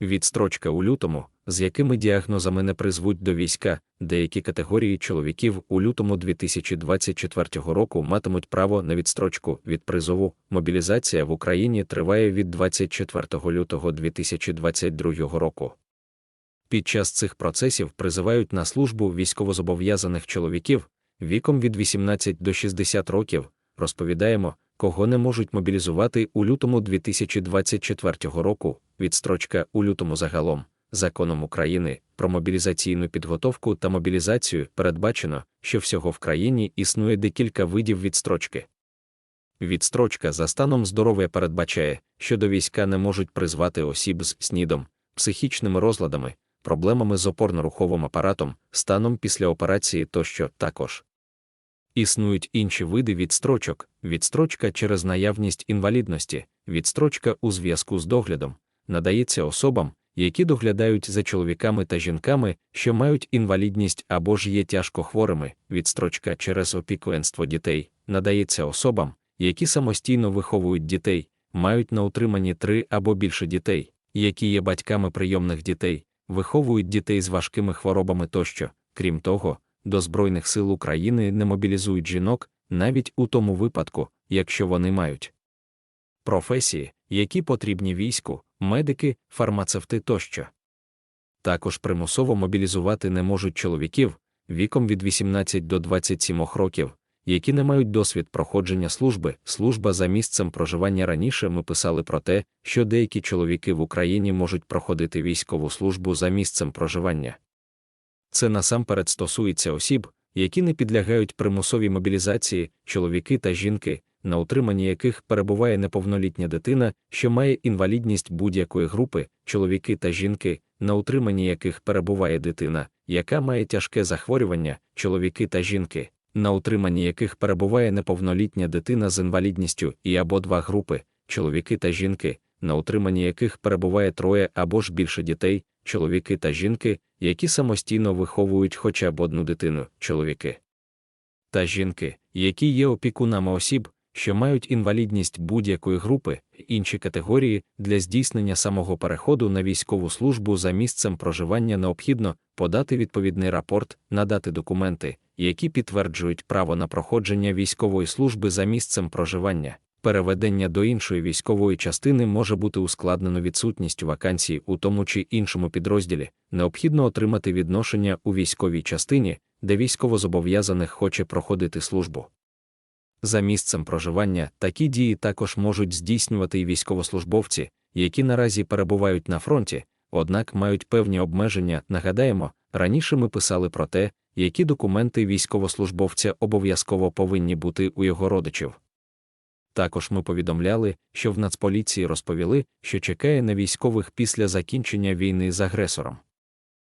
Відстрочка у лютому, з якими діагнозами не призвуть до війська, деякі категорії чоловіків у лютому 2024 року матимуть право на відстрочку від призову. Мобілізація в Україні триває від 24 лютого 2022 року. Під час цих процесів призивають на службу військовозобов'язаних чоловіків віком від 18 до 60 років, розповідаємо, кого не можуть мобілізувати у лютому 2024 року, відстрочка у лютому загалом. Законом України про мобілізаційну підготовку та мобілізацію передбачено, що всього в країні існує декілька видів відстрочки. Відстрочка за станом здоров'я передбачає, що до війська не можуть призвати осіб з снідом, психічними розладами, проблемами з опорно-руховим апаратом, станом після операції тощо також. Існують інші види відстрочок, відстрочка через наявність інвалідності, відстрочка у зв'язку з доглядом, надається особам, які доглядають за чоловіками та жінками, що мають інвалідність або ж є тяжко хворими, відстрочка через опікунство дітей, надається особам, які самостійно виховують дітей, мають на утриманні три або більше дітей, які є батьками прийомних дітей, виховують дітей з важкими хворобами тощо. Крім того, до Збройних сил України не мобілізують жінок навіть у тому випадку, якщо вони мають професії, які потрібні війську, медики, фармацевти тощо. Також примусово мобілізувати не можуть чоловіків віком від 18 до 27 років, які не мають досвід проходження служби. Служба за місцем проживання раніше ми писали про те, що деякі чоловіки в Україні можуть проходити військову службу за місцем проживання. Це насамперед стосується осіб, які не підлягають примусовій мобілізації, чоловіки та жінки, на утриманні яких перебуває неповнолітня дитина, що має інвалідність будь-якої групи, чоловіки та жінки, на утриманні яких перебуває дитина, яка має тяжке захворювання, чоловіки та жінки, на утриманні яких перебуває неповнолітня дитина з інвалідністю і або два групи, чоловіки та жінки, на утриманні яких перебуває троє або ж більше дітей, чоловіки та жінки, які самостійно виховують хоча б одну дитину, чоловіки та жінки, які є опікунами осіб, що мають інвалідність будь-якої групи, інші категорії для здійснення самого переходу на військову службу за місцем проживання необхідно подати відповідний рапорт, надати документи, які підтверджують право на проходження військової служби за місцем проживання. Переведення до іншої військової частини може бути ускладнено відсутністю вакансій у тому чи іншому підрозділі, необхідно отримати відношення у військовій частині, де військовозобов'язаних хоче проходити службу. За місцем проживання такі дії також можуть здійснювати і військовослужбовці, які наразі перебувають на фронті, однак мають певні обмеження. Нагадаємо, раніше ми писали про те, які документи військовослужбовця обов'язково повинні бути у його родичів. Також ми повідомляли, що в Нацполіції розповіли, що чекає на військових після закінчення війни з агресором.